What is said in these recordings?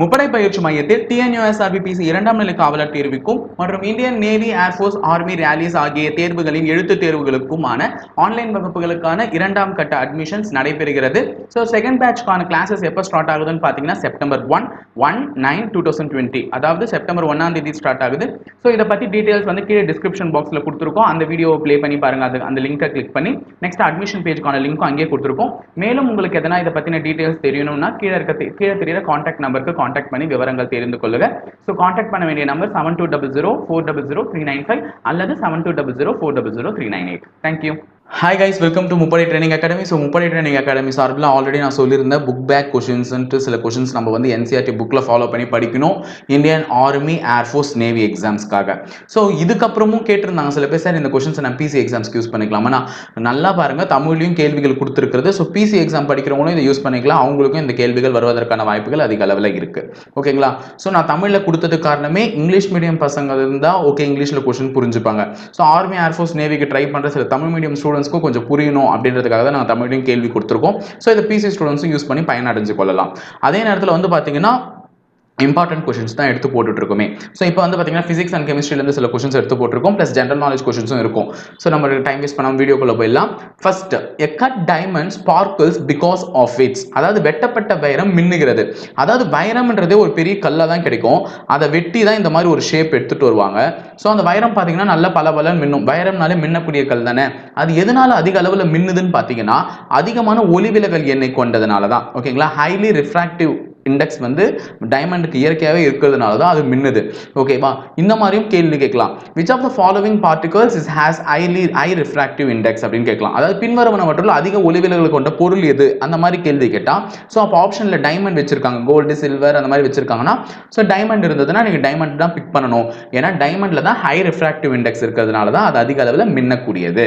முப்படை பயிற்சி மையத்தில் டிஎன்யூஎஸ்ஆர்பிபிசி இரண்டாம் நிலை காவலர் தேர்வுக்கும் மற்றும் Indian navy air force army rallies ஆகிய தேர்வுகளின் எழுத்து தேர்வுகளுக்குமான ஆன்லைன் வகுப்புகளுக்கான இரண்டாம் கட்ட அட்மிஷன்ஸ் நடைபெறுகிறது. ஸோ செகண்ட் பேட்ச்க்கான கிளாஸஸ் எப்போ ஸ்டார்ட் ஆகுதுன்னு பார்த்தீங்கன்னா September one one nine two thousand twenty அதாவது செப்டம்பர் ஒன்னாம் தேதி ஸ்டார்ட் ஆகுது. ஸோ இதை பற்றி டீட்டெயில்ஸ் வந்து கீழே டிஸ்கிரிப்ஷன் பாக்ஸில் கொடுத்துருக்கோம். அந்த வீடியோவை ப்ளே பண்ணி பாருங்க. அது அந்த லிங்கை கிளிக் பண்ணி நெக்ஸ்ட் அட்மிஷன் பேஜ்க்கான லிங்க்கும் அங்கேயே கொடுத்துருக்கோம். மேலும் உங்களுக்கு எதனா இதை பற்றின டீட்டெயில்ஸ் தெரியணும்னா கீழே இருக்க கீழே தெரியுற கான்டாக்ட் நம்பருக்கு காண்டாக்ட் பண்ணி விவரங்கள் தெரிந்து கொள்ளுங்க. ஸோ காண்டாக்ட் பண்ண வேண்டிய number seven two double zero four double zero three nine five அல்லது seven two double zero four double zero three nine eight thank you hi guys welcome to முப்படை training academy so முப்படை training academy சார்பில் already நான் சொல்லியிருந்தேன் book back கொஷின்ஸ்ன்ட்டு சில questions நம்ம வந்து NCERT புக்கில் ஃபாலோ பண்ணி படிக்கணும். Indian army air force navy எக்ஸாம்ஸ்க்காக so இதுக்கப்புறமும் கேட்டிருந்தாங்க சில பேர் சார் இந்த கொஷின்ஸை நான் பிசி எக்ஸாம்ஸ்க்கு யூஸ் பண்ணிக்கலாமா. நான் நல்லா பாருங்கள் தமிழ்லையும் கேள்விகள் கொடுத்துருக்குறது. ஸோ பிசி எக்ஸாம் படிக்கிறவங்களும் இதை யூஸ் பண்ணிக்கலாம். அவங்களுக்கும் இந்த கேள்விகள் வருவதற்கான வாய்ப்புகள் அதிக அளவில் இருக்குது ஓகேங்களா ஸோ நான் தமிழில் கொடுத்தது காரணமே இங்கிலீஷ் மீடியம் பசங்க இருந்தால் ஓகே இங்கிலீஷில் கொஷின் புரிஞ்சுப்பாங்க. ஸோ ஆர்மி ஏர்ஃபோர்ஸ் நேவிக்கு ட்ரை பண்ணுற சில தமிழ் மீடியம் ஸ்டூடெண்ட்ஸ்க்கும் கொஞ்சம் புரியணும் அப்படின்றதுக்காக தான் நாங்கள் தமிழ்லையும் கேள்வி கொடுத்துருக்கோம். ஸோ இதை பிசி ஸ்டூடெண்ட்ஸும் யூஸ் பண்ணி பயனடைஞ்சு கொள்ளலாம். அதே நேரத்தில் வந்து பார்த்தீங்கன்னா இம்பார்ட்டன்ட் கொஷின்ஸ் தான் எடுத்து போட்டுட்டு ஸோ இப்போ வந்து பார்த்தீங்கன்னா ஃபிசிக்ஸ் அண்ட் கெமிஸ்ட்ரிலேருந்து சில கொஷின்ஸ் எடுத்து போட்டிருக்கோம். ப்ளஸ் ஜென்ரல் நாலேஜ் கொஷின்ஸும் இருக்கும். ஸோ நம்ம டைம் வேஸ்ட் பண்ணாமல் வீடியோக்குள்ளே போயிடலாம். First a cut diamond sparkles because of its அதாவது வெட்டப்பட்ட வைரம் மின்னுகிறது. அதாவது வைரம்ன்றதே ஒரு பெரிய கல்லாக தான் கிடைக்கும். அதை வெட்டி தான் இந்த மாதிரி ஒரு ஷேப் எடுத்துகிட்டு வருவாங்க. ஸோ அந்த வைரம் பார்த்தீங்கன்னா நல்ல பல பலன் மின்னும். வைரம்னாலே மின்னக்கூடிய கல் தானே? அது எதனால அதிக அளவில் மின்னுதுன்னு பார்த்தீங்கன்னா அதிகமான ஒளிவிலகல் எண்ணெய் கொண்டதுனால தான் ஓகேங்களா ஹைலி ரிஃப்ராக்டிவ் இண்டெக்ஸ் வந்து டைமண்டுக்கு இயற்கையாகவே இருக்கிறதுனால தான் அது மின்னுது. ஓகேவா இந்த மாதிரியும் கேள்வி கேட்கலாம். Which of the following particles is has highly high refractive index அப்படின்னு கேட்கலாம். அதாவது பின்வருவனவற்றில் அதிக ஒளிவிலகல் கொண்ட பொருள் எது? அந்த மாதிரி கேள்வி கேட்டால் ஸோ அப்போ ஆப்ஷனில் டைமண்ட் வச்சிருக்காங்க. கோல்டு சில்வர் அந்த மாதிரி வச்சிருக்காங்கன்னா ஸோ டைமண்ட் இருந்ததுன்னா நீங்கள் டைமண்ட் தான் பிக் பண்ணணும். ஏன்னா டைமண்டில் தான் ஹை ரிஃப்ராக்டிவ் இண்டெக்ஸ் இருக்கிறதுனால தான் அது அதிக அளவில் மின்னக்கூடியது.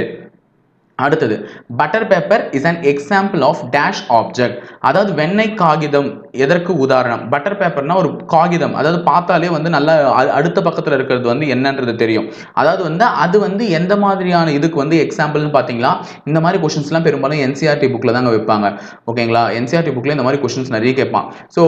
அடுத்தது butter paper is an example of dash object அதாவது வெண்ணெய் காகிதம் எதற்கு உதாரணம்? பட்டர் பேப்பர்னா ஒரு காகிதம். அதாவது பார்த்தாலே வந்து நல்லா அடுத்த பக்கத்தில் இருக்கிறது வந்து என்னன்றது தெரியும். அதாவது வந்து அது வந்து எந்த மாதிரியான இதுக்கு வந்து எக்ஸாம்பிள்னு பார்த்தீங்களா? இந்த மாதிரி கொஷின்ஸ்லாம் பெரும்பாலும் என்சிஆர்டி புக்கில் தாங்க வைப்பாங்க. ஓகேங்களா? என்சிஆர்டி புக்கில் இந்த மாதிரி கொஷின்ஸ் நிறைய கேட்பான். ஸோ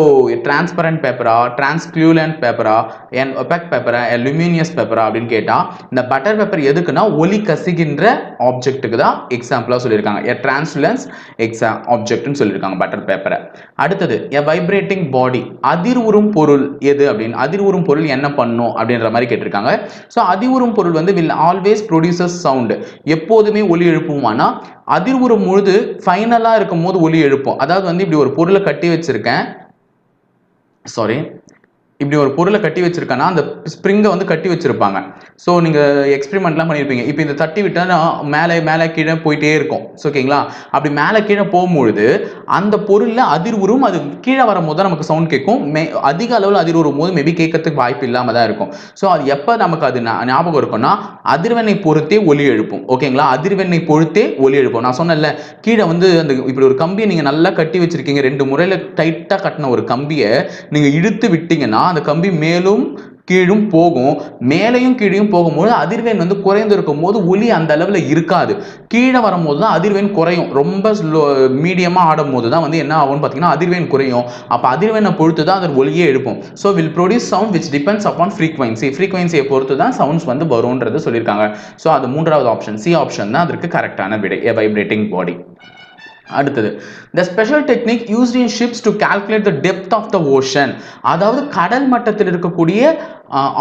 டிரான்ஸ்பரண்ட் பேப்பரா டிரான்ஸ்க்ளூலண்ட் பேப்பரா என் ஒபெக் பேப்பரா அலுமினியஸ் பேப்பரா அப்படின்னு கேட்டால் இந்த பட்டர் பேப்பர் எதுக்குன்னா ஒலி கசிகின்ற ஆப்ஜெக்ட்டுக்கு தான் எக்ஸாம்பிளாக சொல்லியிருக்காங்க. எ டிரான்ஸ்லன்ஸ் எக்ஸாம் ஆப்ஜெக்ட்னு சொல்லியிருக்காங்க பட்டர் பேப்பரை அடுத்தது எ வைப்ரேட்டிங் பாடி அதிர்வுறும் பொருள் எது அப்படின்னு? அதிர்வுறும் பொருள் என்ன பண்ணும் அப்படின்ற மாதிரி கேட்டிருக்காங்க. ஸோ அதிர்வுறும் பொருள் வந்து வில் ஆல்வேஸ் ப்ரொடியூசஸ் சவுண்டு எப்போதுமே ஒலி எழுப்புமானா அதிர்வுறும் பொழுது ஃபைனலாக இருக்கும் போது ஒலி எழுப்பும். அதாவது வந்து இப்படி ஒரு பொருளை கட்டி வச்சிருக்கேன். சாரி இப்படி ஒரு பொருளை கட்டி வச்சிருக்கேன்னா அந்த ஸ்ப்ரிங்கை வந்து கட்டி வச்சிருப்பாங்க. ஸோ நீங்கள் எக்ஸ்பெரிமெண்ட்லாம் பண்ணியிருப்பீங்க இப்போ இந்த தட்டி விட்டா மேலே மேலே கீழே போயிட்டே இருக்கும். ஸோ ஓகேங்களா அப்படி மேலே கீழே போகும்பொழுது அந்த பொருளில் அதிர்வுறும் அது கீழே வரும்போது தான் நமக்கு சவுண்ட் கேட்கும். மே அதிக அளவில் அதிர்வுறும் போது மேபி கேட்கறதுக்கு வாய்ப்பு இல்லாமல் தான் இருக்கும். ஸோ அது எப்போ நமக்கு அது ஞாபகம் இருக்கும்னா அதிர்வெண்ணை பொறுத்தே ஒலி எழுப்பும். ஓகேங்களா அதிர்வெண்ணை பொறுத்தே ஒலி எழுப்பும். நான் சொன்னேன்ல கீழே வந்து அந்த இப்படி ஒரு கம்பியை நீங்கள் நல்லா கட்டி வச்சிருக்கீங்க. ரெண்டு முறையில் டைட்டாக கட்டின ஒரு கம்பியை நீங்கள் இழுத்து விட்டீங்கன்னா அந்த கம்பி மேலும் கீழும் போகும். மேலையும் கீழையும் போகும்போது அதிர்வெண் வந்து குறைந்திருக்கும் போது ஒலி அந்த அளவில் இருக்காது. கீழே வரும்போது தான் அதிர்வெண் குறையும். ரொம்ப ஸ்லோ மீடியமாக ஆடும் போது தான் வந்து என்ன ஆகும்னு பார்த்தீங்கன்னா அதிர்வெண் குறையும். அப்போ அதிர்வெண்ணை பொறுத்து தான் அது ஒலியே எடுப்போம். So will produce sound which depends upon frequency ஃப்ரீக்வன்சியை பொறுத்து தான் சவுண்ட்ஸ் வந்து வரும்ன்றது சொல்லியிருக்காங்க. ஸோ அது மூன்றாவது ஆப்ஷன் சி ஆப்ஷன் தான் அதற்கு கரெக்டான விடை எ வைப்ரேட்டிங் பாடி அடுத்தது. The special technique used in ships to calculate the depth of the ocean அதாவது கடல் மட்டத்தில் இருக்கக்கூடிய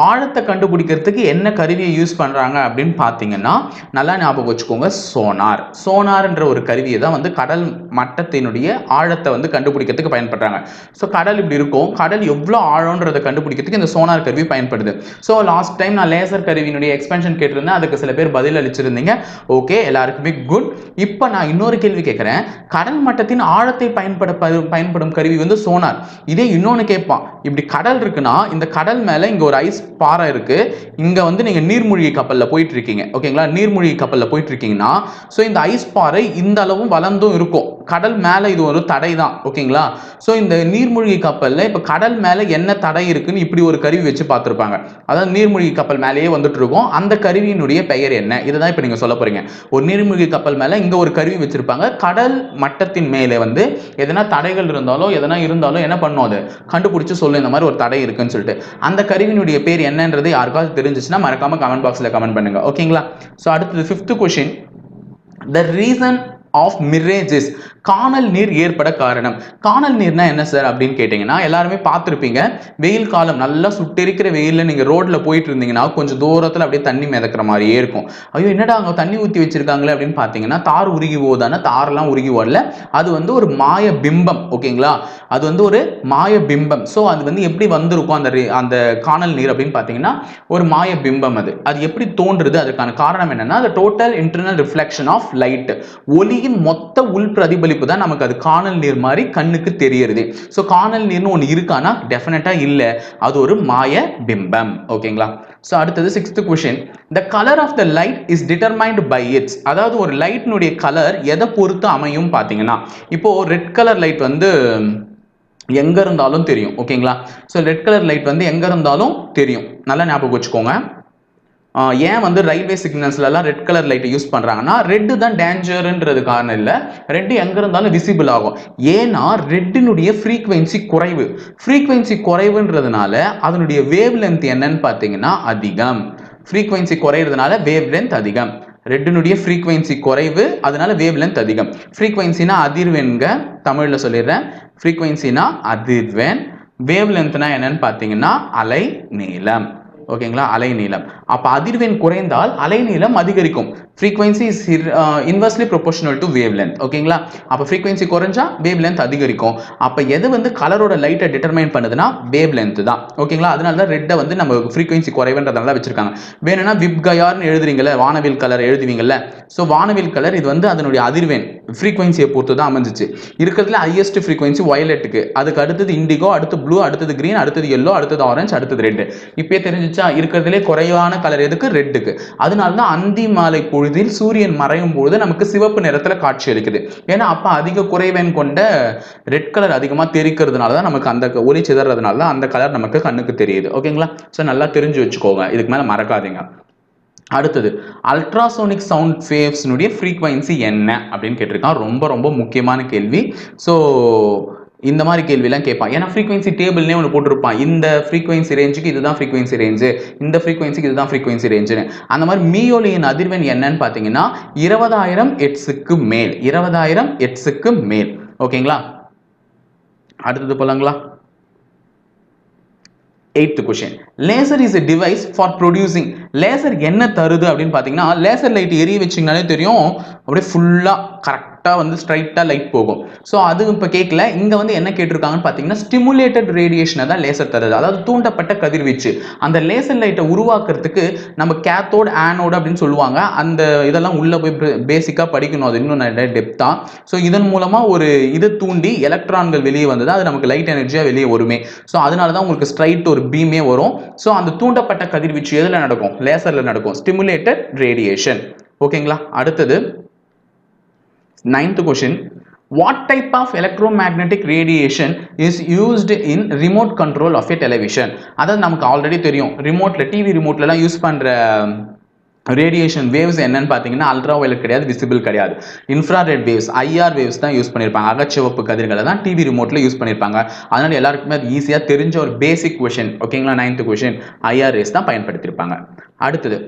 ஆழத்தை கண்டுபிடிக்கிறதுக்கு என்ன கருவியை யூஸ் பண்ணுறாங்க அப்படின்னு பார்த்தீங்கன்னா நல்லா ஞாபகம் வச்சுக்கோங்க சோனார் சோனார்ன்ற ஒரு கருவியை தான் வந்து கடல் மட்டத்தினுடைய ஆழத்தை வந்து கண்டுபிடிக்கிறதுக்கு பயன்படுறாங்க ஸோ கடல் இப்படி இருக்கும். கடல் எவ்வளோ ஆழம்ன்றதை கண்டுபிடிக்கிறதுக்கு இந்த சோனார் கருவி பயன்படுது. ஸோ லாஸ்ட் டைம் நான் லேசர் கருவியினுடைய எக்ஸ்பென்ஷன் கேட்டிருந்தேன். அதுக்கு சில பேர் பதில் அளிச்சிருந்தீங்க. ஓகே எல்லாருக்குமே குட் இப்போ நான் இன்னொரு கேள்வி கேட்குறேன். கடல் மட்டத்தின் ஆழத்தை பயன்பட பயன்படும் கருவி வந்து சோனார் இதே இன்னொன்று கேட்பான். இப்படி கடல் இருக்குன்னா இந்த கடல் மேலே இங்கே ஒரு ஒரு ஐஸ் பாறை இருக்கு. இங்க வந்து நீங்க நீர்மூழ்கி கப்பல்ல போயிட்டு இருக்கீங்க ஓகேங்களா நீர்மூழ்கி கப்பல்ல போயிட்டு இருக்கீங்கன்னா ஸோ இந்த ஐஸ் பாறை இந்த அளவும் வளர்ந்தும் இருக்கும். கடல் மேல இது ஒரு தடை தான். ஓகேங்களா ஸோ இந்த நீர்மூழ்கி கப்பல்ல இப்ப கடல் மேல என்ன தடை இருக்குன்னு இப்படி ஒரு கருவி வச்சு பார்த்திருப்பாங்க. அதாவது நீர்மூழ்கி கப்பல் மேலேயே வந்துட்டு இருக்கும். அந்த கருவியினுடைய பெயர் என்ன? இதுதான் இப்ப நீங்க சொல்ல போறீங்க. ஒரு நீர்மூழ்கி கப்பல் மேல இங்க ஒரு கருவி வச்சிருப்பாங்க. கடல் மட்டத்தின் மேலே வந்து எதனா தடைகள் இருந்தாலும் எதனா இருந்தாலும் என்ன பண்ணும் அது? கண்டுபிடிச்சு சொல்லு இந்த மாதிரி ஒரு தடை இருக்குன்னு சொல்லிட்டு. அந்த கருவியினுடைய பேர் என்னன்றது யாருக்காவது தெரிஞ்சிச்சுன்னா மறக்காம கமெண்ட் பாக்ஸ்ல கமெண்ட் பண்ணுங்க. ஓகேங்களா ஸோ அடுத்தது fifth question the reason of mirages காணல் நீர் ஏற்பட காரணம். காணல் நீர்னா என்ன சார் அப்படின்னு கேட்டிங்கன்னா எல்லாருமே பார்த்துருப்பீங்க. வெயில் காலம் நல்லா சுட்டெரிக்கிற வெயிலில் நீங்கள் ரோட்டில் போயிட்டு இருந்தீங்கன்னா கொஞ்சம் தூரத்தில் அப்படியே தண்ணி மிதக்கிற மாதிரியே இருக்கும். ஐயோ என்னடா அங்கே தண்ணி ஊற்றி வச்சிருக்காங்களே அப்படின்னு பார்த்தீங்கன்னா தார் உருகி போதானே தாரெல்லாம் உருகி ஓடல அது வந்து ஒரு மாய பிம்பம் ஓகேங்களா? அது வந்து ஒரு மாய பிம்பம். ஸோ அது வந்து எப்படி வந்திருக்கும் அந்த அந்த காணல் நீர் அப்படின்னு பார்த்தீங்கன்னா ஒரு மாய பிம்பம் அது. அது எப்படி தோன்றுது அதுக்கான காரணம் என்னன்னா அது total internal reflection of light ஒளியின் மொத்த உள் பிரதிபலிப்பு தான் நமக்கு அது காணல் நீர் மாதிரி கண்ணுக்கு தெரியறது. ஸோ காணல் நீர்னு ஒன்று இருக்கானா? டெஃபினட்டாக இல்லை. அது ஒரு மாய பிம்பம். ஓகேங்களா? ஸோ அடுத்தது sixth question the colour of the light is determined by its அதாவது ஒரு லைட்னுடைய கலர் எதை பொறுத்து அமையும் பார்த்தீங்கன்னா இப்போ ரெட் கலர் லைட் வந்து எங்க இருந்தாலும் தெரியும். ஓகேங்களா? ஸோ ரெட் கலர் லைட் வந்து எங்க இருந்தாலும் தெரியும். நல்லா ஞாபகம் வச்சுக்கோங்க. ஏன் வந்து ரயில்வே சிக்னல்ஸ்லலாம் ரெட் கலர் லைட்டை யூஸ் பண்ணுறாங்கன்னா ரெட்டு தான் டேஞ்சருன்றது காரணம் இல்லை. ரெட்டு எங்கே இருந்தாலும் விசிபிள் ஆகும். ஏன்னா ரெட்டினுடைய ஃப்ரீக்வன்சி குறைவு. ஃப்ரீக்வன்சி குறைவுன்றதுனால அதனுடைய வேவ் லென்த் என்னன்னு பார்த்தீங்கன்னா அதிகம். ஃப்ரீக்வன்சி குறையிறதுனால வேவ் லென்த் அதிகம் ரெட்டினுடைய ஃப்ரீக்வன்சி குறைவு அதனால வேவ் லென்த் அதிகம் ஃப்ரீக்வன்சினா அதிர்வெண்க தமிழில் சொல்லிடுறேன். ஃப்ரீக்வன்சினா அதிர்வெண் வேவ் லென்த்னா என்னன்னு பார்த்தீங்கன்னா அலை நீளம். ஓகேங்களா அலைநீளம் அப்போ அதிர்வெண் குறைந்தால் அலைநீளம் அதிகரிக்கும். Frequency is inversely proportional to wave length ஓகேங்களா அப்போ ஃப்ரீக்வன்சி குறைஞ்சா வேவ் லென்த் அதிகரிக்கும். அப்போ எது வந்து கலரோட லைட்டை டிட்டர்மைன் பண்ணுதுன்னா வேவ் லென்த் தான் ஓகேங்களா அதனால தான் ரெட்டை வந்து நம்ம ஃப்ரீக்வன்சி குறைவுன்றதுனால வச்சிருக்காங்க. வேணும்னா விப்கயார்னு எழுதுறீங்களே வானவில் கலர் எழுதுவீங்கல்ல. ஸோ வானவில் கலர் இது வந்து அதனுடைய அதிர்வெண். ஃப்ரீக்வன்சியை பொறுத்து தான் அமைஞ்சிச்சு. இருக்கிறதுல ஹையஸ்ட் ஃப்ரீக்வன்சி வயலட்டுக்கு அதுக்கு அடுத்தது இண்டிகோ அடுத்து ப்ளூ அடுத்தது கிரீன் அடுத்தது எல்லோ அடுத்தது ஆரஞ்சு அடுத்தது ரெட் இப்பயே தெரிஞ்சிச்சா? இருக்கிறதுலே குறைவான கலர் எதுக்கு? ரெட்டுக்கு அதனால தான் அந்தி மாலை பொழுதில் சூரியன் மறையும் பொழுது நமக்கு சிவப்பு நிறத்தில் காட்சி அளிக்குது. ஏன்னா அப்போ அதிக குறைவேன் கொண்ட ரெட் கலர் அதிகமாக தெரிக்கிறதுனால தான் நமக்கு அந்த ஒளி சிதறதுனால தான் அந்த கலர் நமக்கு கண்ணுக்கு தெரியுது. ஓகேங்களா ஸோ நல்லா தெரிஞ்சு வச்சுக்கோங்க. இதுக்கு மேலே மறக்காதீங்க. அடுத்தது அல்ட்ராசோனிக் சவுண்ட் வேவ்ஸ்னுடைய ஃப்ரீக்வன்சி என்ன? அப்படின்னு கேட்டிருக்கான். ரொம்ப ரொம்ப முக்கியமான கேள்வி. ஸோ இந்த மாதிரி கேள்விலாம் கேட்பான். ஏன்னா ஃப்ரீக்வன்சி டேபிள்னே ஒன்று போட்டிருப்பான். இந்த ஃப்ரீக்வன்சி ரேஞ்சுக்கு இதுதான் ஃப்ரீக்வன்சி ரேஞ்சு இந்த ஃப்ரீக்வன்சிக்கு இதுதான் ஃப்ரீக்வன்சி ரேஞ்சுன்னு அந்த மாதிரி மீயோலியின் அதிர்வெண் என்னன்னு பார்த்தீங்கன்னா இருபதாயிரம் எட்ஸுக்கு மேல். இருபதாயிரம் எட்ஸுக்கு மேல். ஓகேங்களா? அடுத்தது போலாங்களா? Eighth question laser is a device for producing laser என்ன தருது அப்படின்னு பார்த்தீங்கன்னா லேசர் லைட் எரிய வச்சிங்கனாலே தெரியும். அப்படியே ஃபுல்லாக கரெக்டாக வந்து ஸ்ட்ரைட்டாக லைட் போகும். ஸோ அது இப்போ கேட்கல இங்கே வந்து என்ன கேட்டிருக்காங்கன்னு பார்த்தீங்கன்னா ஸ்டிமுலேட்டட் ரேடியேஷனை தான் லேசர் தருது. அதாவது தூண்டப்பட்ட கதிர்வீச்சு. அந்த லேசர் லைட்டை உருவாக்குறதுக்கு நம்ம கேத்தோட் ஆனோட அப்படின்னு சொல்லுவாங்க. அந்த இதெல்லாம் உள்ளே போய் பேசிக்காக படிக்கணும். அது இன்னும் நிறைய டெப்த்தாக ஸோ இதன் மூலமாக ஒரு இது தூண்டி எலக்ட்ரான்கள் வெளியே வந்தது. அது நமக்கு லைட் எனர்ஜியாக வெளியே வருமே. ஸோ அதனால தான் உங்களுக்கு ஸ்ட்ரைட் ஒரு பீமே வரும். ஸோ அந்த தூண்டப்பட்ட கதிர்வீச்சு எதில் நடக்கும்? லேசரில் நடக்கும். ஸ்டிமுலேட்டட் ரேடியேஷன் ஓகேங்களா அடுத்தது ninth question. What type of electromagnetic radiation is used in remote control of a television? அதாவது நமக்கு ஆல்ரெடி தெரியும். ரிமோட்டில் டிவி ரிமோட்லலாம் யூஸ் பண்ணுற ரேடியேஷன் வேவ்ஸ் என்னன்னு பார்த்தீங்கன்னா அல்ட்ரா வயலட் கிடையாது விசிபிள் கிடையாது. இன்ஃப்ராரெட் வேவ்ஸ் ஐஆர் வேவ்ஸ் தான் யூஸ் பண்ணியிருப்பாங்க அகச்சிவப்பு கதிர்களை தான் டிவி ரிமோட்டில் யூஸ் பண்ணியிருப்பாங்க அதனால் எல்லாருக்குமே அது ஈஸியாக தெரிஞ்ச ஒரு பேசிக் கொஷின் ஓகேங்களா நைன்த் கொஷின் ஐஆர் தான் பயன்படுத்தியிருப்பாங்க அடுத்தது.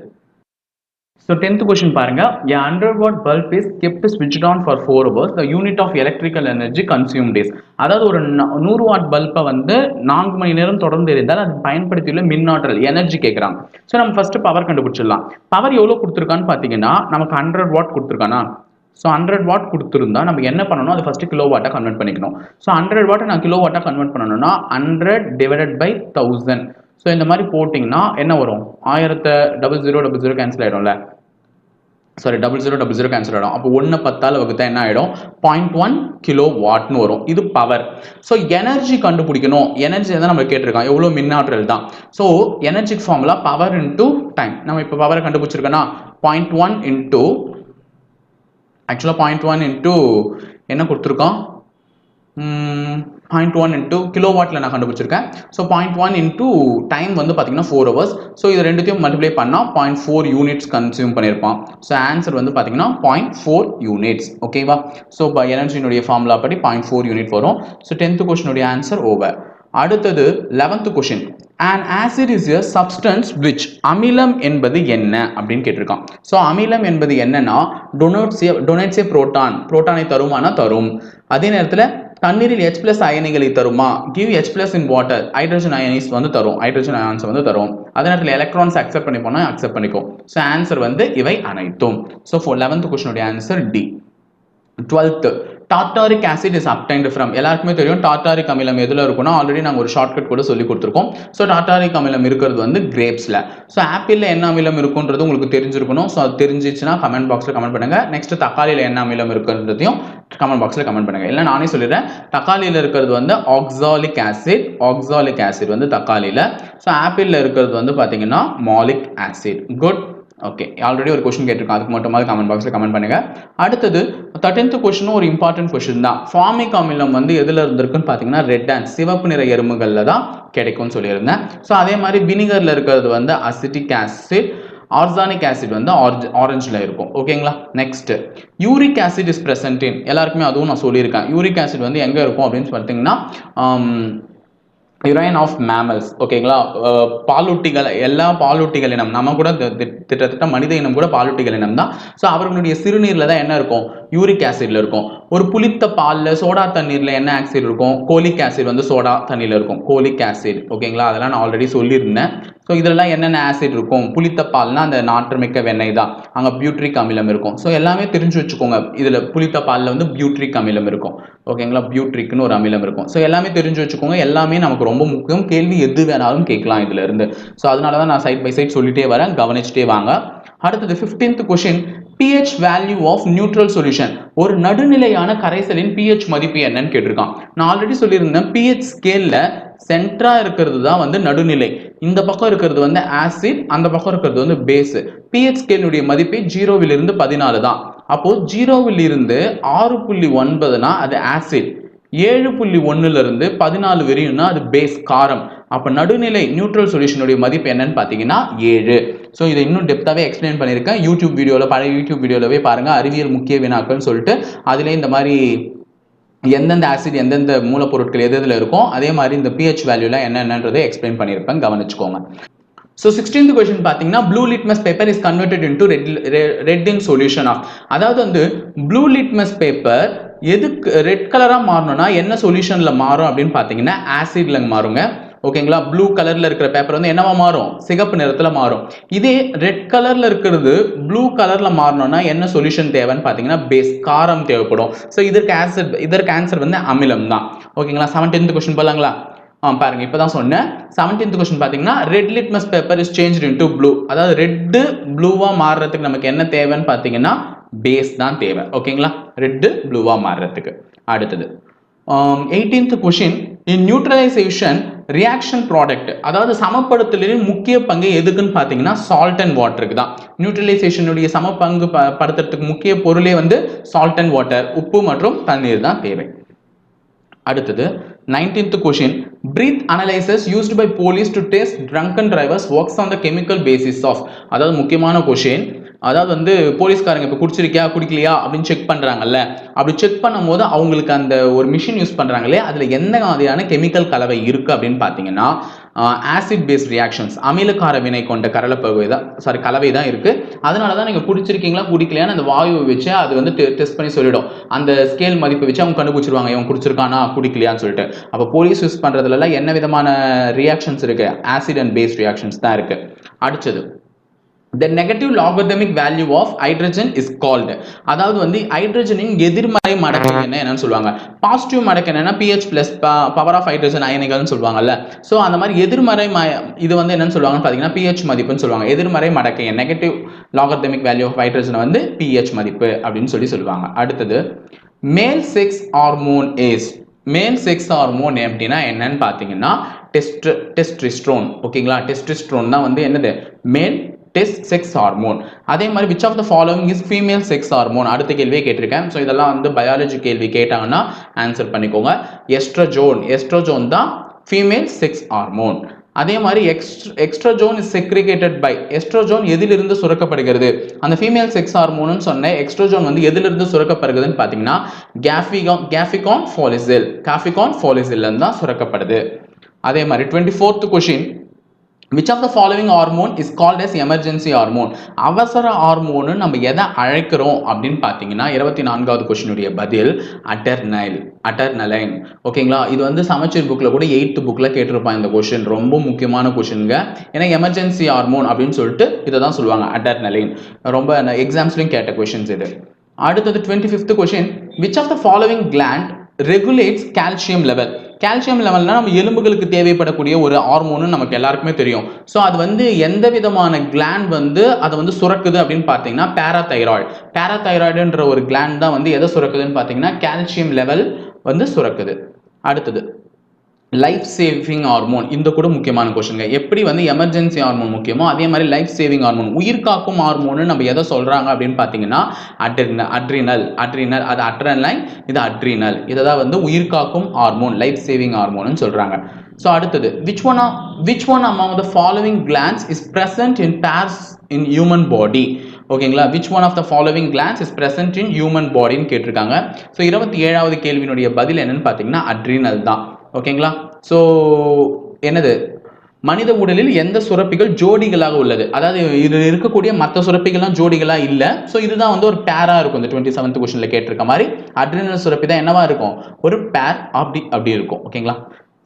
ஸோ டென்த் கொஸ்டின் பாருங்க. A 100 watt bulb is kept ஸ்விட்ச் on for four hours. The unit of electrical energy consumed days அதாவது ஒரு நூறு வாட் பல்பை வந்து நான்கு மணி நேரம் தொடர்ந்து இருந்தால் அது பயன்படுத்தியுள்ள மின்னாற்றல் எனர்ஜி கேட்குறாங்க ஸோ நம்ம ஃபர்ஸ்ட் பவர் கண்டுபிடிச்சிடலாம். பவர் எவ்வளோ கொடுத்துருக்கான்னு பார்த்தீங்கன்னா நமக்கு ஹண்ட்ரட் வாட் கொடுத்துருக்கானா? ஸோ ஹண்ட்ரட் வாட் கொடுத்துருந்தா நம்ம என்ன பண்ணணும்? அது ஃபஸ்ட்டு கிலோ வாட்டாக கன்வெர்ட் பண்ணிக்கணும். ஸோ ஹண்ட்ரட் வாட்டை நான் கிலோ வாட்டாக கன்வெர்ட் பண்ணணும்னா hundred divided by thousand so இந்த மாதிரி போட்டிங்கன்னா என்ன வரும்? ஆயிரத்தை double zero double zero cancel ஆயிடும்ல. Sorry double zero double zero cancel ஆகிடும் அப்போ ஒன்று பத்தால் வகுத்தா என்ன ஆகிடும் பாயிண்ட் ஒன் கிலோ வாட்னு வரும். இது பவர் ஸோ எனர்ஜி கண்டுபிடிக்கணும். எனர்ஜி தான் நம்ம கேட்டிருக்கோம். எவ்வளோ மின்னாற்றல் தான். ஸோ எனர்ஜிக் ஃபார்முலா பவர் இன்டூ டைம் நம்ம இப்போ பவரை கண்டுபிடிச்சிருக்கோன்னா பாயிண்ட் ஒன் இன்டூ ஆக்சுவலாக பாயிண்ட் ஒன் இன்டூ என்ன கொடுத்துருக்கோம்? பாயிண்ட் ஒன் இன்டூ கிலோ வாட்டில் நான் கண்டுபிடிச்சிருக்கேன். So point one into time வந்து பார்த்தீங்கன்னா ஃபோர் ஹவர்ஸ் ஸோ இது ரெண்டுத்தையும் மல்டிப்ளை பண்ணால் பாயிண்ட் ஃபோர் யூனிட்ஸ் கன்சியூம் பண்ணியிருப்பான். ஸோ ஆன்சர் வந்து பார்த்தீங்கன்னா பாயிண்ட் ஃபோர் யூனிட்ஸ் ஓகேவா ஸோ இப்போ எனர்ஜினுடைய ஃபார்முலா படி பாயிண்ட் ஃபோர் யூனிட் வரும். ஸோ டென்த்து கொஷினுடைய ஆன்சர் ஓவர் அடுத்தது eleventh question and acid is a substance which அமிலம் என்பது என்ன அப்படின்னு கேட்டிருக்கான். ஸோ அமிலம் என்பது என்னன்னா டொனோட்ஸே டொனேட்ஸே புரோட்டான் புரோட்டானை தருமானா தரும். அதே நேரத்தில் தண்ணீரில் H பிளஸ் அயனிகளை தருமா? Give H plus in water hydrogen அயனிஸ் வந்து தரும். ஹைட்ரஜன் அயான்ஸ் வந்து தரும். அதே நேரத்தில் எலக்ட்ரான்ஸ் அக்செப்ட் பண்ணி போனால் அக்செப்ட் பண்ணிக்கும். ஸோ ஆன்சர் வந்து இவை அனைத்தும். So four eleventh கொஸ்டினுடைய answer D twelfth tartaric acid is obtained from எல்லாருக்குமே தெரியும் டாட்டாரிக் அமிலம் எதில் இருக்குன்னா ஆல்ரெடி நாங்கள் ஒரு ஷார்ட்கட் கூட சொல்லி கொடுத்துருக்கோம். ஸோ டாட்டாரிக் அமிலம் இருக்கிறது வந்து கிரேப்ஸில் ஸோ ஆப்பிளில் என்ன அமிலம் இருக்குன்றது உங்களுக்கு தெரிஞ்சிருக்கணும். ஸோ அது தெரிஞ்சிச்சுன்னா கமெண்ட் பாக்ஸில் கமெண்ட் பண்ணுங்கள் நெக்ஸ்ட் தக்காளியில் என்ன அமிலம் இருக்குன்றதையும் கமெண்ட் பாக்ஸில் கமெண்ட் பண்ணுங்கள் இல்லை நானே சொல்லிடுறேன். தக்காளியில் இருக்கிறது வந்து ஆக்சாலிக் ஆசிட் ஆக்சாலிக் ஆசிட் வந்து தக்காளியில். ஸோ ஆப்பிளில் இருக்கிறது வந்து பார்த்தீங்கன்னா malic acid good okay already ஒரு கொஸ்டின் கேட்டிருக்கோம். அதுக்கு மட்டுமாவது கமெண்ட் பாக்ஸில் கமெண்ட் பண்ணுங்கள் அடுத்தது தேர்ட்டீன்த் கொஸ்டினும் ஒரு இம்பார்ட்டன்ட் கொஸ்டின் தான். ஃபார்மிக் அமிலம் வந்து எதில் இருந்திருக்குன்னு பார்த்தீங்கன்னா ரெட் அண்ட் சிவப்பு நிற எறும்புகளில் தான் கிடைக்கும்னு சொல்லியிருந்தேன். ஸோ அதே மாதிரி வினிகரில் இருக்கிறது வந்து அசிட்டிக் ஆசிட் ஆர்கானிக் ஆசிட் வந்து ஆரஞ்சு ஆரஞ்சில் இருக்கும். ஓகேங்களா next uric acid is present in எல்லாருக்குமே அதுவும் நான் சொல்லியிருக்கேன். யூரிக் ஆசிட் வந்து எங்கே இருக்கும் அப்படின்னு பார்த்தீங்கன்னா um, யுரைன் ஆஃப் மேமல்ஸ் ஓகேங்களா பாலூட்டிகள் எல்லா பாலூட்டிகள் இனம். நம்ம கூட திட்டத்தட்ட மனித இனம் கூட பாலூட்டிகள் இனம் தான் ஸோ அவர்களுடைய சிறுநீரில் தான் என்ன இருக்கும்? யூரிக் ஆசிட்ல இருக்கும். ஒரு புளித்த பாலில் சோடா தண்ணீரில் என்ன ஆசிட் இருக்கும்? கோலிக் ஆசிட் வந்து சோடா தண்ணியில் இருக்கும். Colic acid. ஓகேங்களா? அதெல்லாம் நான் ஆல்ரெடி சொல்லியிருந்தேன். ஸோ இதெல்லாம் என்னென்ன ஆசிட் இருக்கும்? புளித்த பால்னா அந்த நாற்றமிக்க வெண்ணெய் தான். அங்கே பியூட்ரிக் அமிலம் இருக்கும். ஸோ எல்லாமே தெரிஞ்சு வச்சுக்கோங்க. இதில் புளித்த பாலில் வந்து பியூட்ரிக் அமிலம் இருக்கும். ஓகேங்களா? பியூட்ரிக்னு ஒரு அமிலம் இருக்கும். ஸோ எல்லாமே தெரிஞ்சு வச்சுக்கோங்க. எல்லாமே நமக்கு ரொம்ப முக்கியம். கேள்வி எது வேணாலும் கேட்கலாம் இதுல இருந்து. ஸோ அதனால தான் நான் சைட் பை சைட் சொல்லிட்டே வரேன். கவனிச்சுட்டே வாங்க. அடுத்தது fifteenth question pH value of neutral solution ஒரு நடுநிலையான கரைசலின் பிஹெச் மதிப்பு என்னன்னு கேட்டிருக்கான். நான் ஆல்ரெடி சொல்லியிருந்தேன் பிஹெச் ஸ்கேல்ல சென்ட்ரா இருக்கிறது தான் வந்து நடுநிலை. இந்த பக்கம் இருக்கிறது வந்து ஆசிட் அந்த பக்கம் இருக்கிறது வந்து பேஸ் பிஹெச் ஸ்கேலினுடைய மதிப்பே ஜீரோவிலிருந்து பதினாலு தான். அப்போ ஜீரோவிலிருந்து ஆறு புள்ளி ஒன்பதுனா அது ஆசிட் ஏழு புள்ளி ஒண்ணுல இருந்து பதினாலு வரையும்னா அது பேஸ் காரம். அப்ப நடுநிலை நியூட்ரல் சொல்யூஷனுடைய மதிப்பு என்னன்னு பார்த்தீங்கன்னா ஏழு. ஸோ இதை இன்னும் டெப்த்தாகவே எக்ஸ்பிளைன் பண்ணியிருக்கேன். யூடியூப் வீடியோவில் பழைய யூடியூப் வீடியோலவே பாருங்கள் அறிவியல் முக்கிய வினாக்கள்னு சொல்லிட்டு அதிலே இந்த மாதிரி எந்தெந்த ஆசிட் எந்தெந்த மூலப்பொருட்கள் எது எதில் இருக்கும் அதே மாதிரி இந்த பிஹெச் வேல்யூலாம் என்னென்னன்றதை எக்ஸ்பிளைன் பண்ணியிருப்பேன். கவனிச்சுக்கோங்க. ஸோ சிக்ஸ்டீன்த் கொஸ்டின் பார்த்தீங்கன்னா blue litmus paper is converted into red red in solution of அதாவது வந்து ப்ளூ லிட்மஸ் பேப்பர் எதுக்கு ரெட் கலராக மாறணும்னா என்ன சொல்யூஷனில் மாறும் அப்படின்னு பார்த்தீங்கன்னா ஆசிட்ல மாறுங்க. ஓகேங்களா? ப்ளூ கலர்ல இருக்கிற பேப்பர் வந்து என்னவா மாறும்? சிகப்பு நிறத்துல மாறும். இதே ரெட் கலர்ல இருக்கிறது ப்ளூ கலர்ல மாறணும்னா என்ன சொல்யூஷன் தேவைன்னு பார்த்தீங்கன்னா பேஸ் காரம் தேவைப்படும். ஸோ இதற்கு ஆன்சர் இதற்கு ஆன்சர் வந்து அமிலம் தான். ஓகேங்களா? Seventeenth question போலாங்களா? ஆ பாருங்க இப்பதான் சொன்னேன். செவன்டீன்த் கொஸ்டின் பார்த்தீங்கன்னா red litmus paper is change into blue அதாவது ரெட்டு ப்ளூவா மாறுறதுக்கு நமக்கு என்ன தேவைன்னு பார்த்தீங்கன்னா பேஸ் தான் தேவை. ஓகேங்களா? ரெட்டு ப்ளூவா மாறுறதுக்கு. அடுத்தது. Eighteenth question in neutralization reaction product அதாவது சமப்படுத்தலின் முக்கிய பங்கு எதுக்குன்னு பார்த்தீங்கன்னா சால்ட் அண்ட் வாட்டருக்கு தான். நியூட்ரலைசேஷனுடைய சம பங்கு ப- படுத்துறதுக்கு முக்கிய பொருளே வந்து சால்ட் அண்ட் வாட்டர் உப்பு மற்றும் தண்ணீர் தான் தேவை. அடுத்தது nineteenth question breath analysers used by police to test and drivers works on the chemical basis of அதாவது முக்கியமான கொஷின் அதாவது வந்து போலீஸ்காரங்க இப்போ குடிச்சிருக்கியா குடிக்கலையா அப்படின்னு செக் பண்ணுறாங்கல்ல அப்படி செக் பண்ணும்போது அவங்களுக்கு அந்த ஒரு மிஷின் யூஸ் பண்ணுறாங்களே அதில் எந்த மாதிரியான கெமிக்கல் கலவை இருக்குது அப்படின்னு பார்த்தீங்கன்னா ஆசிட் பேஸ் ரியாக்ஷன்ஸ் அமிலக்கார வினை கொண்ட கரளப்பகுதி தான் சாரி கலவை தான் இருக்குது அதனால தான் நீங்கள் குடிச்சிருக்கீங்களா குடிக்கலையான்னு அந்த வாயுவை வச்சு அது வந்து டெஸ்ட் பண்ணி சொல்லிடும். அந்த ஸ்கேல் மதிப்பு வச்சு அவங்க கண்டுபிடிச்சிருவாங்க இவன் குடிச்சிருக்கானா குடிக்கலையான்னு சொல்லிட்டு. அப்போ போலீஸ் யூஸ் பண்ணுறதுலலாம் என்ன விதமான ரியாக்ஷன்ஸ் இருக்குது ஆசிட் அண்ட் பேஸ் ரியாக்ஷன்ஸ் தான் இருக்குது அடுத்தது the negative logarithmic value of hydrogen is called அதாவது வந்து ஹைட்ரஜனின் எதிர்மறை மடக்கு என்ன என்னன்னு சொல்லுவாங்க. பாசிட்டிவ் மடக்கு என்னன்னா pH plus power of hydrogen அயனிகள்னு சொல்லுவாங்கல்ல. ஸோ அந்த மாதிரி எதிர்மறை ம இது வந்து என்னன்னு சொல்லுவாங்கன்னு பார்த்தீங்கன்னா பிஹெச் மதிப்புன்னு சொல்லுவாங்க. எதிர்மறை மடக்கை negative logarithmic value of hydrogen வந்து பிஹெச் மதிப்பு அப்படின்னு சொல்லி சொல்லுவாங்க. அடுத்தது male sex hormone as male sex hormone அப்படின்னா என்னன்னு பார்த்தீங்கன்னா டெஸ்ட் டெஸ்ட்ரிஸ்ட்ரோன் ஓகேங்களா டெஸ்ட்ரிஸ்ட்ரோன் தான் வந்து என்னது? மேல் டெஸ்ட் செக்ஸ் ஹார்மோன் அதே மாதிரி which of the following is female sex hormone அடுத்த கேள்வியே கேட்டிருக்கேன். ஸோ இதெல்லாம் வந்து பயாலஜி கேள்வி கேட்டாங்கன்னா ஆன்சர் பண்ணிக்கோங்க. எஸ்ட்ரோஜோன் எஸ்ட்ரோஜோன் தான் ஃபீமேல் செக்ஸ் ஹார்மோன் அதே மாதிரி எக்ஸ்ட் oestrogen is segregated by oestrogen எதிலிருந்து சுரக்கப்படுகிறது? அந்த ஃபீமேல் செக்ஸ் ஹார்மோன்னு சொன்ன எக்ஸ்ட்ரோஜோன் வந்து எதிலிருந்து சுரக்கப்படுகிறதுன்னு பார்த்தீங்கன்னா கேஃபிகான் கேஃபிகான் ஃபாலிசில் காஃபிகான் ஃபாலிசில் தான் சுரக்கப்படுது. அதே மாதிரி twenty fourth question which of the following hormone is called as emergency hormone அவசர ஹார்மோனு நம்ம எதை அழைக்கிறோம் அப்படின்னு பார்த்தீங்கன்னா இருபத்தி நான்காவது கொஷினுடைய பதில் அட்டர்னைல் அட்டர்னலைன் ஓகேங்களா இது வந்து சமச்சீர் புக்கில் கூட எயித்து புக்கில் கேட்டிருப்பாங்க இந்த கொஷின் ரொம்ப முக்கியமான கொஷினுங்க ஏன்னா எமர்ஜென்சி ஹார்மோன் அப்படின்னு சொல்லிட்டு இதை தான் சொல்லுவாங்க அட்டர்னலைன் ரொம்ப எக்ஸாம்ஸ்லையும் கேட்ட கொஷின்ஸ் இது. அடுத்தது twenty fifth question which of the following gland regulates calcium level calcium லெவல்னா நம்ம எலும்புகளுக்கு தேவைப்படக்கூடிய ஒரு ஹார்மோனு நமக்கு எல்லாருக்குமே தெரியும். ஸோ அது வந்து எந்த விதமான கிளாண்ட் வந்து அதை வந்து சுரக்குது அப்படின்னு பார்த்தீங்கன்னா பேராதைராய்டு பேராதைராய்டுன்ற ஒரு கிளாண்ட் தான் வந்து எதை சுரக்குதுன்னு பார்த்தீங்கன்னா கால்சியம் லெவல் வந்து சுரக்குது. அடுத்தது லைஃப் சேவிங் ஹார்மோன் இந்த கூட முக்கியமான கொஷனுங்க எப்படி வந்து எமர்ஜென்சி ஹார்மோன் முக்கியமோ அதே மாதிரி லைஃப் சேவிங் ஹார்மோன் உயிர் காக்கும் ஹார்மோன் நம்ம எதை சொல்கிறாங்க அப்படின்னு பார்த்தீங்கன்னா அட்ரின அட்ரினல் அட்ரினல் அது அட்ரன்லைன் இது அட்ரினல் இதை தான் வந்து உயிர் காக்கும் ஹார்மோன் லைஃப் சேவிங் ஹார்மோன்னு சொல்கிறாங்க ஸோ அடுத்தது which one which one among the following glands is present in pairs in human body ஓகேங்களா which one of the following glands is present in human பாடின்னு கேட்டிருக்காங்க. ஸோ இருபத்தி ஏழாவது கேள்வியினுடைய பதில் என்னன்னு பார்த்தீங்கன்னா அட்ரினல் தான். ஓகேங்களா? ஸோ என்னது? மனித உடலில் எந்த சுரப்பிகள் ஜோடிகளாக உள்ளது? அதாவது இது இருக்கக்கூடிய மற்ற சுரப்பிகள்லாம் ஜோடிகளாக இல்லை. ஸோ இதுதான் வந்து ஒரு பேராக இருக்கும். இந்த டுவெண்ட்டி செவன்த் கொஷனில் கேட்டிருக்க மாதிரி. அட்ரினல் சுரப்பி தான் என்னவா இருக்கும்? ஒரு பேர் அப்படி அப்படி இருக்கும். ஓகேங்களா?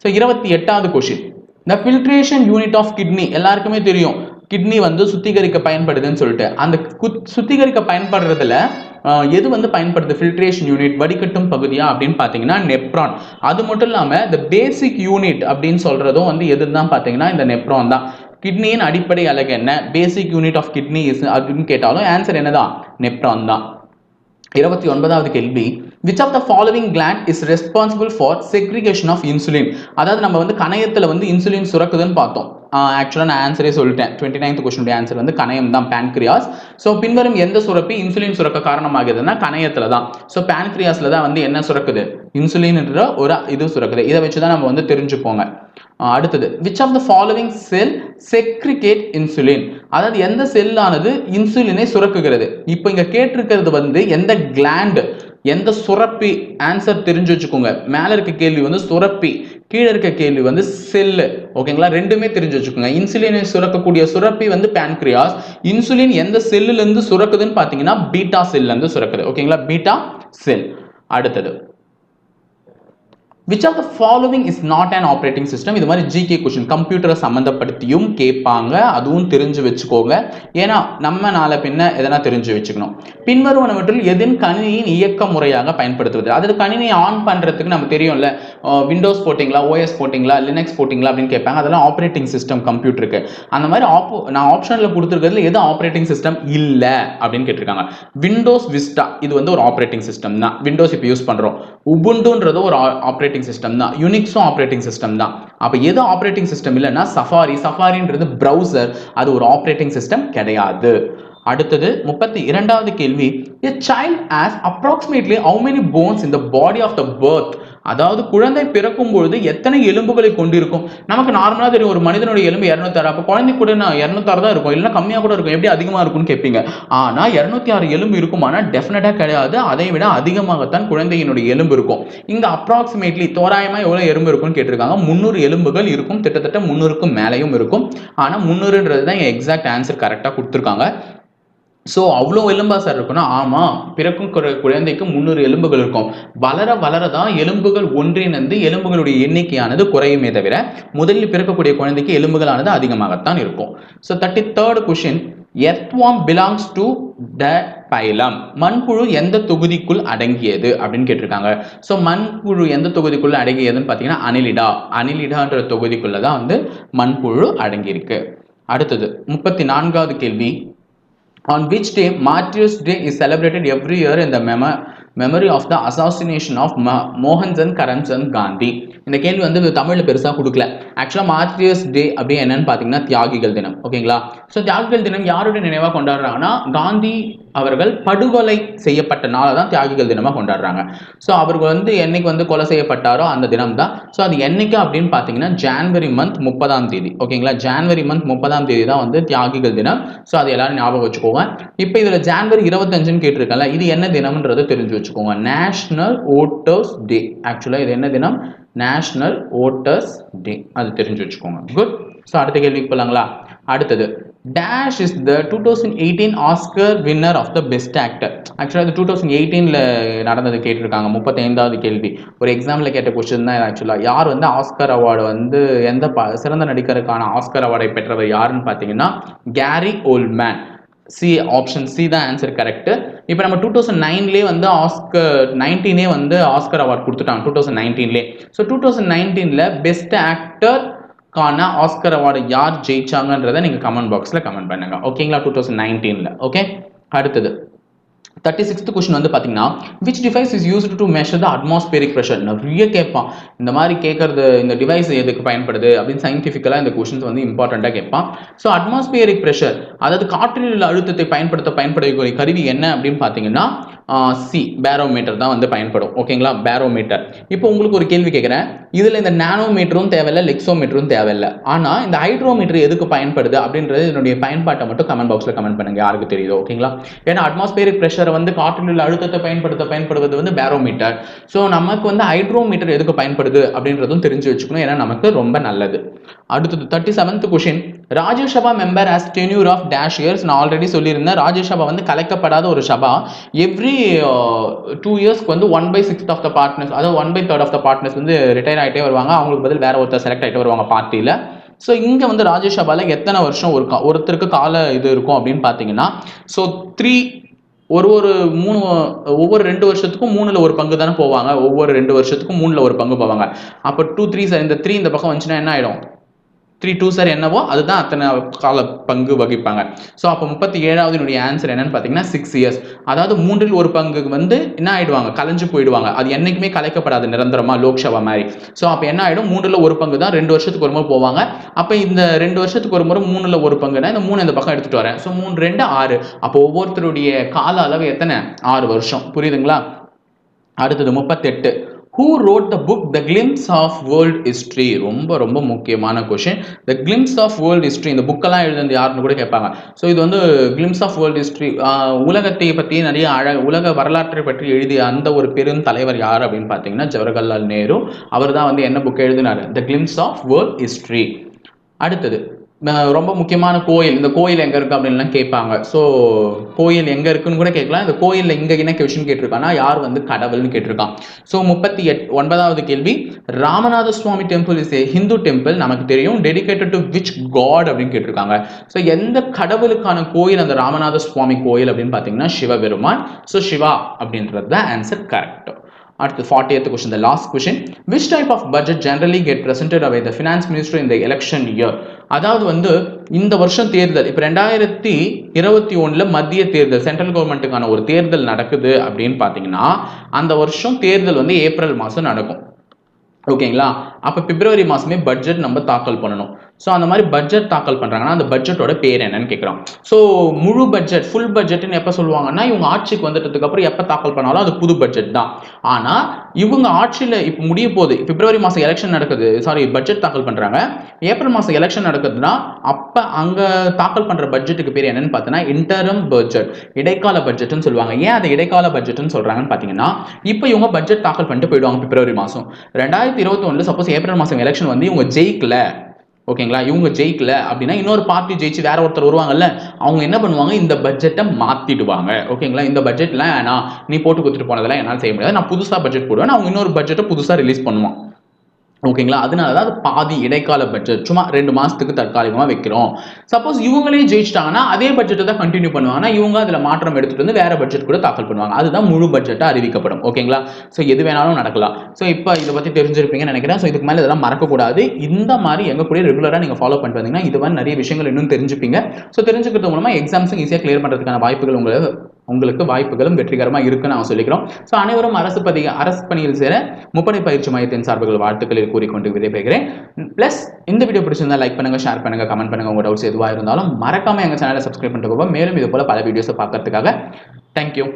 ஸோ இருபத்தி எட்டாவது கொஷின் இந்த ஃபில்ட்ரேஷன் யூனிட் ஆஃப் கிட்னி எல்லாருக்குமே தெரியும். கிட்னி வந்து சுத்திகரிக்க பயன்படுதுன்னு சொல்லிட்டு. அந்த குத்- சுத்திகரிக்க பயன்படுறதுல எது வந்து பயன்படுது? ஃபில்ட்ரேஷன் யூனிட் வடிகட்டும் பகுதியா அப்படின்னு பார்த்தீங்கன்னா நெப்ரான் அது மட்டும் இல்லாமல் இந்த பேசிக் யூனிட் அப்படின்னு சொல்கிறதும் வந்து எதுன்னு தான் பார்த்தீங்கன்னா இந்த நெப்ரான் தான். கிட்னியின் அடிப்படை அழகு என்ன? Basic unit of kidney is அப்படின்னு கேட்டாலும் ஆன்சர் என்னதான்? நெப்ரான் தான். இருபத்தி ஒன்பதாவது கேள்வி which of the following gland is responsible for segregation of insulin அதாவது நம்ம வந்து கணையத்தில் வந்து இன்சுலின் சுரக்குதுன்னு பார்த்தோம். ஆக்சுவலாக நான் ஆன்சரே சொல்லிட்டேன். டுவெண்ட்டி நைன்த் கொஸ்டினுடைய ஆன்சர் வந்து கணையம் தான் பேன்க்ரியாஸ் ஸோ பின்வரும் எந்த சுரப்பி இன்சுலின் சுரக்க காரணமாகுதுன்னா கணையத்தில் தான். ஸோ பேன்க்ரியாஸில் தான் வந்து என்ன சுரக்குது? இன்சுலின்ன்ற ஒரு இது சுரக்குது. இதை வச்சு தான் நம்ம வந்து தெரிஞ்சுப்போங்க. அடுத்தது which of the following cell segregate insulin அதாவது எந்த செல்லானது இன்சுலினை சுரக்குகிறது? இப்போ இங்கே கேட்டிருக்கிறது வந்து எந்த கிளாண்டு எந்த சுரப்பி ஆன்சர் தெரிஞ்சு வச்சுக்கோங்க. மேலே இருக்க கேள்வி வந்து சுரப்பி கீழே இருக்க கேள்வி வந்து செல்லு ஓகேங்களா ரெண்டுமே தெரிஞ்சு வச்சுக்கோங்க. இன்சுலினை சுரக்கக்கூடிய சுரப்பி வந்து பேன்க்ரியாஸ் இன்சுலின் எந்த செல்லுலேருந்து சுரக்குதுன்னு பார்த்தீங்கன்னா பீட்டா செல்லேருந்து சுரக்குது. ஓகேங்களா பீட்டா செல் அடுத்தது. Which of the following is not and operating system இது மாதிரி ஜிகே கொஷின் கம்ப்யூட்டரை சம்மந்தப்படுத்தியும் கேட்பாங்க. அதுவும் தெரிஞ்சு வச்சுக்கோங்க. ஏன்னா நம்ம நாளை பின்ன எதனா தெரிஞ்சு வச்சுக்கணும். பின்வருவனவற்றில் எதின் கணினியின் இயக்க முறையாக பயன்படுத்துவது. அதாவது கணினியை ஆன் பண்ணுறதுக்கு நம்ம தெரியும்ல. விண்டோஸ் போட்டிங்களா ஓஎஸ் போட்டிங்களா லினக்ஸ் போட்டிங்களா அப்படின்னு கேட்பாங்க. அதெல்லாம் ஆப்ரேட்டிங் சிஸ்டம் கம்ப்யூட்டருக்கு அந்த மாதிரி ஆப்போ நான் ஆப்ஷனில் கொடுத்துருக்கிறதுல எது ஆப்ரேட்டிங் சிஸ்டம் இல்லை அப்படின்னு கேட்டிருக்காங்க. விண்டோஸ் விஸ்டா இது வந்து ஒரு ஆப்ரேட்டிங் சிஸ்டம் தான். விண்டோஸ் இப்போ யூஸ் பண்ணுறோம் உபுண்டுன்றது ஒரு ஆப்ரேட்டிங் சிஸ்டம் தான். யுனிக்ஸும் ஆப்ரேட்டிங் சிஸ்டம் தான். அப்போ எது ஆப்ரேட்டிங் சிஸ்டம் இல்லைன்னா சஃபாரி சஃபாரின்றது ப்ரௌசர் அது ஒரு ஆப்ரேட்டிங் சிஸ்டம் கிடையாது. அடுத்தது முப்பத்தி இரண்டாவது கேள்வி a child as approximately how many bones இந்த பாடி ஆஃப் த பர்த் அதாவது குழந்தை பிறக்கும் பொழுது எத்தனை எலும்புகளை கொண்டிருக்கும்? நமக்கு நார்மலாக தெரியும் ஒரு மனிதனுடைய எலும்பு இரநூத்தாறு. அப்போ குழந்தை கூட நான் இரநூத்தாறு தான் இருக்கும். இல்லைன்னா கம்மியாக கூட இருக்கும். எப்படி அதிகமாக இருக்கும்னு கேட்பீங்க. ஆனால் இரநூத்தி ஆறு எலும்பு இருக்குமானா டெஃபினட்டாக கிடையாது. அதை விட அதிகமாகத்தான் குழந்தையினுடைய எலும்பு இருக்கும். இங்கே அப்ராக்சிமேட்லி தோராயமாக எவ்வளோ எலும்பு இருக்கும்னு கேட்டிருக்காங்க. முந்நூறு எலும்புகள் இருக்கும். கிட்டத்தட்ட முந்நூறுக்கும் மேலேயும் இருக்கும். ஆனால் முந்நூறுன்றது தான் எக்ஸாக்ட் ஆன்சர் கரெக்டாக கொடுத்துருக்காங்க. ஸோ அவ்வளோ எலும்பா சார் இருக்குன்னா ஆமாம் பிறக்கும் குழந்தைக்கு முந்நூறு எலும்புகள் இருக்கும். வளர வளர தான் எலும்புகள் ஒன்றிணைந்து எலும்புகளுடைய எண்ணிக்கையானது குறையுமே தவிர முதலில் பிறக்கக்கூடிய குழந்தைக்கு எலும்புகளானது அதிகமாகத்தான் இருக்கும். So thirty third question earthworm belongs to the phylum மண்புழு எந்த தொகுதிக்குள் அடங்கியது அப்படின்னு கேட்டிருக்காங்க. ஸோ மண்புழு எந்த தொகுதிக்குள்ள அடங்கியதுன்னு பார்த்தீங்கன்னா அனிலிடா அனிலிடான்ற தொகுதிக்குள்ள தான் வந்து மண்புழு அடங்கியிருக்கு. அடுத்தது முப்பத்தி நான்காவது கேள்வி. On which day martyrs day is celebrated every year in the memo- memory of the assassination of ம மோகன்சந்த் கரம்சந்த் காந்தி இந்த கேள்வி வந்து தமிழில் பெருசாக கொடுக்கல. ஆக்சுவலாக மார்டியர்ஸ் டே அப்படி என்னன்னு பார்த்தீங்கன்னா தியாகிகள் தினம். ஓகேங்களா? ஸோ தியாகிகள் தினம் யாருடைய நினைவாக கொண்டாடுறாங்கன்னா காந்தி அவர்கள் படுகொலை செய்யப்பட்ட நாளை தான் தியாகிகள் தினமாக கொண்டாடுறாங்க. ஸோ அவர்கள் வந்து என்னைக்கு வந்து கொலை செய்யப்பட்டாரோ அந்த தினம் தான். ஸோ அது என்னைக்கு அப்படின்னு பார்த்தீங்கன்னா ஜான்வரி மந்த் முப்பதாம் தேதி. ஓகேங்களா? ஜான்வரி மந்த் முப்பதாம் தேதி தான் வந்து தியாகிகள் தினம். ஸோ அது எல்லாரும் ஞாபகம் வச்சுக்கோங்க. இப்போ இதில் ஜான்வரி இருபத்தஞ்சுன்னு கேட்டிருக்கல இது என்ன தினம்ன்றது தெரிஞ்சு வச்சுக்கோங்க. நேஷ்னல் ஓட்டர்ஸ் டே ஆக்சுவலாக இது என்ன தினம்? நேஷ்னல் ஓட்டர்ஸ் டே அது தெரிஞ்சு வச்சுக்கோங்க. குட் ஸோ அடுத்த கேள்விக்கு போகலாங்களா அடுத்தது. Dash is the two thousand eighteen Oscar winner of the best actor ஆக்சுவலாக அது டூ தௌசண்ட் எயிட்டீனில் நடந்தது கேட்டிருக்காங்க. முப்பத்தைந்தாவது கேள்வி. ஒரு எக்ஸாமில் கேட்ட கொஸ்டின் தான் ஆக்சுவலாக யார் வந்து ஆஸ்கர் அவார்டு வந்து எந்த ப சிறந்த நடிகருக்கான ஆஸ்கர் அவார்டை பெற்றவர் யாருன்னு பார்த்தீங்கன்னா Gary Oldman C option C தான் ஆன்சர் கரெக்டு இப்போ நம்ம டூ தௌசண்ட் நைன்லேயே வந்து ஆஸ்கர் நைன்டீனே வந்து ஆஸ்கர் அவார்ட் கொடுத்துட்டாங்க டூ தௌசண்ட் நைன்டீன்லேயே ஸோ டூ தௌசண்ட் நைன்டீனில் பெஸ்ட் ஆக்டர் கான ஆஸ்கர் அவார்டு யார் ஜெயிச்சாங்கன்றதை நீங்கள் கமெண்ட் பாக்ஸில் கமெண்ட் பண்ணுங்க. ஓகேங்களா டூ தௌசண்ட் நைன்டீனில் ஓகே அடுத்தது. தேர்ட்டி சிக்ஸ்த் கொஸ்டின் வந்து பார்த்தீங்கன்னா which device is used to measure the atmospheric pressure நிறைய கேட்பான். இந்த மாதிரி கேட்கறது இந்த டிவைஸ் எதுக்கு பயன்படுது அப்படின்னு சயின்டிஃபிக்கலாக இந்த கொஷின்ஸ் வந்து இம்பார்ட்டண்ட்டாக கேட்பான். ஸோ அட்மாஸ்பியரிக் ப்ரெஷர் அதாவது காற்றில் உள்ள அழுத்தத்தை பயன்படுத்த பயன்படக்கூடிய கருவி என்ன அப்படின்னு பார்த்தீங்கன்னா சி பேரோமீட்டர் தான் வந்து பயன்படும். ஓகேங்களா பேரோமீட்டர் இப்போ உங்களுக்கு ஒரு கேள்வி கேட்குறேன் இதில் இந்த நானோமீட்டரும் தேவையில்லை லெக்ஸோமீட்டரும் தேவையில்லை. ஆனால் இந்த ஹைட்ரோமீட்டர் எதுக்கு பயன்படுது அப்படின்றது இதனுடைய பயன்பாட்டை மட்டும் கமெண்ட் பாக்ஸில் கமெண்ட் பண்ணுங்க. யாருக்கு தெரியுதோ ஓகேங்களா ஏன்னா அட்மாஸ்பியரிக் ப்ரெஷரை வந்து காற்றில் உள்ள அழுத்தத்தை பயன்படுத்த பயன்படுவது வந்து பேரோமீட்டர் ஸோ நமக்கு வந்து ஹைட்ரோமீட்டர் எதுக்கு பயன்படுது அப்படின்றதும் தெரிஞ்சு வச்சுக்கணும். ஏன்னா நமக்கு ரொம்ப நல்லது. அடுத்தது thirty seventh question Rajya Sabha member as tenure of dash years நான் ஆல்ரெடி சொல்லியிருந்தேன். ராஜ்யசபா வந்து கலைக்கப்படாத ஒரு சபா. எவ்ரி டூ இயர்ஸ்க்கு வந்து one by sixth of the partners அதாவது one by third of the partners வந்து ரிட்டையர் ஆகிட்டே வருவாங்க. அவங்களுக்கு பதில் வேற ஒருத்தர் செலக்ட் ஆகிட்டே வருவாங்க பார்ட்டியில். ஸோ இங்கே வந்து ராஜ்யசபாவில் எத்தனை வருஷம் ஒரு ஒருத்தருக்கு கால இது இருக்கும் அப்படின்னு பார்த்தீங்கன்னா ஸோ த்ரீ ஒரு ஒரு மூணு ஒவ்வொரு ரெண்டு வருஷத்துக்கும் மூணில் ஒரு பங்கு தானே போவாங்க. ஒவ்வொரு ரெண்டு வருஷத்துக்கும் மூணில் ஒரு பங்கு போவாங்க. அப்போ டூ த்ரீ சார் இந்த த்ரீ இந்த பக்கம் வந்துச்சுன்னா என்ன ஆகிடும் த்ரீ டூ சார் என்னவோ அதுதான் அத்தனை கால பங்கு வகிப்பாங்க. ஸோ அப்போ முப்பத்தி ஏழாவதுனுடைய ஆன்சர் என்னன்னு பார்த்தீங்கன்னா சிக்ஸ் இயர்ஸ் அதாவது மூன்றில் ஒரு பங்கு வந்து என்ன ஆயிடுவாங்க? கலைஞ்சு போயிடுவாங்க. அது என்றைக்குமே கலைக்கப்படாது நிரந்தரமாக லோக்சபா மாதிரி. ஸோ அப்போ என்ன ஆகிடும் மூன்றில் ஒரு பங்கு தான் ரெண்டு வருஷத்துக்கு ஒரு முறை போவாங்க. அப்போ இந்த ரெண்டு வருஷத்துக்கு ஒரு முறை மூணில் ஒரு பங்குனா இந்த மூணு இந்த பக்கம் எடுத்துகிட்டு வரேன். ஸோ மூணு ரெண்டு ஆறு. அப்போ ஒவ்வொருத்தருடைய கால அளவு எத்தனை? ஆறு வருஷம். புரியுதுங்களா? அடுத்தது முப்பத்தெட்டு. Who wrote the book the glimpse of world history ரொம்ப ரொம்ப முக்கியமான question the glimpse of world history இந்த புக்கெல்லாம் எழுதுனது யாருன்னு கூட கேட்பாங்க. ஸோ இது வந்து கிளிம்ஸ் ஆஃப் வேர்ல்ட் ஹிஸ்ட்ரி உலகத்தை பற்றி நிறைய அழ உலக வரலாற்றை பற்றி எழுதிய அந்த ஒரு பெரும் தலைவர் யார் அப்படின்னு பார்த்தீங்கன்னா ஜவஹர்லால் நேரு. அவர் தான் வந்து என்ன புக் எழுதினார்? The glimpse of world history அடுத்தது ரொம்ப முக்கியமான கோயில். இந்த கோயில் எங்க இருக்கு அப்படின்லாம் கேட்பாங்க. ஸோ கோயில் எங்க இருக்குன்னு கூட கேட்கலாம். இந்த கோயில்ல இங்க என்ன கொஷின் கேட்டிருக்கான்னா யார் வந்து கடவுள்னு கேட்டிருக்கான். ஸோ முப்பத்தி எட் ஒன்பதாவது கேள்வி. Ramanatha Swamy temple is a Hindu temple நமக்கு தெரியும். டெடிகேட்டட் டு விச் காட் அப்படின்னு கேட்டிருக்காங்க. ஸோ எந்த கடவுளுக்கான கோயில் அந்த ராமநாத சுவாமி கோயில் அப்படின்னு பார்த்தீங்கன்னா சிவபெருமான். ஸோ சிவா அப்படின்றது தான் ஆன்சர் கரெக்ட் அடுத்து 40th question the last question which type of budget generally get presented அவை த ஃபினான்ஸ் மினிஸ்டர் இந்த எலெக்ஷன் இயர் அதாவது வந்து இந்த வருஷம் தேர்தல் இப்போ ரெண்டாயிரத்தி இருபத்தி ஒன்றில் மத்திய தேர்தல் சென்ட்ரல் கவர்மெண்ட்டுக்கான ஒரு தேர்தல் நடக்குது அப்படின்னு பார்த்தீங்கன்னா அந்த வருஷம் தேர்தல் வந்து ஏப்ரல் மாதம் நடக்கும். ஓகேங்களா? அப்போ பிப்ரவரி மாதமே பட்ஜெட் நம்ம தாக்கல் பண்ணணும். ஸோ அந்த மாதிரி பட்ஜெட் தாக்கல் பண்ணுறாங்கன்னா அந்த பட்ஜெட்டோட பேர் என்னன்னு கேட்குறோம் ஸோ முழு பட்ஜெட் ஃபுல் பட்ஜெட்னு எப்போ சொல்லுவாங்கன்னா இவங்க ஆட்சிக்கு வந்துட்டதுக்கு அப்புறம் எப்போ தாக்கல் பண்ணாலும் அது புது பட்ஜெட் தான். ஆனால் இவங்க ஆட்சியில் இப்போ முடிய போகுது. பிப்ரவரி மாதம் எலெக்ஷன் நடக்குது. சாரி பட்ஜெட் தாக்கல் பண்ணுறாங்க ஏப்ரல் மாதம் எலெக்ஷன் நடக்குதுன்னா அப்போ அங்கே தாக்கல் பண்ணுற பட்ஜெட்டுக்கு பேர் என்னன்னு பார்த்தீங்கன்னா இன்டரம் பட்ஜெட் இடைக்கால பட்ஜெட்னு சொல்லுவாங்க. ஏன் அதை இடைக்கால பட்ஜெட்னு சொல்கிறாங்கன்னு பார்த்தீங்கன்னா இப்போ இவங்க பட்ஜெட் தாக்கல் பண்ணிட்டு போயிடுவாங்க பிப்ரவரி மாதம் ரெண்டாயிரத்தி இருபத்தி ஒன்றில் சப்போஸ் ஏப்ரல் மாதம் எலெக்ஷன் வந்து இவங்க ஜெயிக்கல. ஓகேங்களா? இவங்க ஜெயிக்கல அப்படின்னா இன்னொரு பார்ட்டி ஜெயிச்சு வேற ஒருத்தர் வருவாங்கல்ல அவங்க என்ன பண்ணுவாங்க? இந்த பட்ஜெட்டை மாத்திடுவாங்க. ஓகேங்களா? இந்த பட்ஜெட்லாம் நான் நீ போட்டு கொடுத்துட்டு போனதெல்லாம் என்னால் செய்ய முடியாது. நான் புதுசாக பட்ஜெட் போடுவேன். அவங்க இன்னொரு பட்ஜெட்டை புதுசாக ரிலீஸ் பண்ணுவான். ஓகேங்களா? அதனால தான் அது பாதி இடைக்கால பட்ஜெட் சும்மா ரெண்டு மாதத்துக்கு தற்காலிகமாக வைக்கிறோம். சப்போஸ் இவங்களே ஜெயிச்சிட்டாங்கன்னா அதே பட்ஜெட்டை தான் கண்டினியூ பண்ணுவாங்கன்னா இவங்க அதில் மாற்றம் எடுத்துகிட்டு வந்து வேறு பட்ஜெட் கூட தாக்கல் பண்ணுவாங்க. அதுதான் முழு பட்ஜெட்டாக அறிவிக்கப்படும். ஓகேங்களா? ஸோ எது வேணாலும் நடக்கலாம். ஸோ இப்போ இதை பற்றி தெரிஞ்சிருப்பீங்கன்னு நினைக்கிறேன். ஸோ இதுக்கு மேலே இதெல்லாம் மறக்கக்கூடாது. இந்த மாதிரி எங்கள் கூட ரெகுலராக நீங்கள் ஃபாலோ பண்ணிட்டு வந்தீங்கன்னா இது மாதிரி நிறைய விஷயங்கள் இன்னும் தெரிஞ்சுப்பீங்க. ஸோ தெரிஞ்சுக்கிறது மூலமாக எக்ஸாம்ஸும் ஈஸியாக கிளியர் பண்ணுறதுக்கான வாய்ப்புகள் உங்களுக்கு உங்களுக்கு வாய்ப்புகளும் வெற்றிகரமாக இருக்குன்னு நான் சொல்லிக்கிறோம். ஸோ அனைவரும் அரசு பதி அரசு பணியில் சேர முப்படை பயிற்சி மையத்தின் சார்புகள் வாழ்த்துக்களில் கூறிக்கொண்டு விடைபெறுகிறேன். ப்ளஸ் இந்த வீடியோ பிடிச்சிருந்தா லைக் பண்ணுங்க ஷேர் பண்ணுங்க கமெண்ட் பண்ணுங்க. உங்க டவுட்ஸ் எதுவாக இருந்தாலும் மறக்காம எங்கள் சேனலை சப்ஸ்கிரைப் பண்ணிட்டு போக மேலும் இது போல பல வீடியோஸை பார்க்கறதுக்காக தேங்க்யூ